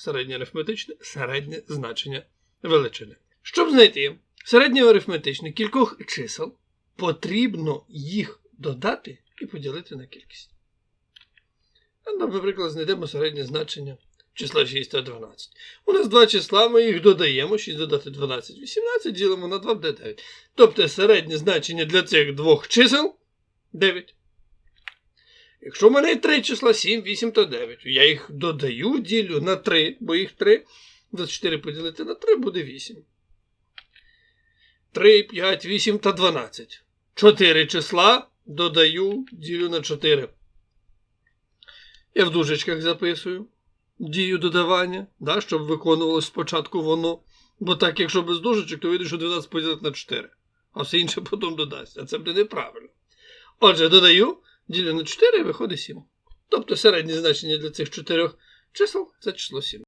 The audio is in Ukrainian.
середнє арифметичне, середнє значення величини. Щоб знайти середнє арифметичне кількох чисел, потрібно їх додати і поділити на кількість. Ну, Наприклад, знайдемо середнє значення числа 6 та 12. У нас два числа, ми їх додаємо, 6 додати 12, 18, ділимо на 2 буде 9. Тобто середнє значення для цих двох чисел 9. Якщо в мене є три числа 7, 8 та 9, я їх додаю, ділю на 3, бо їх 3. 24 поділити на 3 буде 8. 3, 5, 8 та 12. 4 числа додаю, ділю на 4. Я в дужечках записую дію додавання, да, щоб виконувалось спочатку воно. Бо так, якщо без дужечок, то вийде, що 12 поділити на 4. А все інше потім додасть. А це буде неправильно. Отже, додаю, ділю на 4 виходить 7. Тобто середнє значення для цих чотирьох чисел це число 7.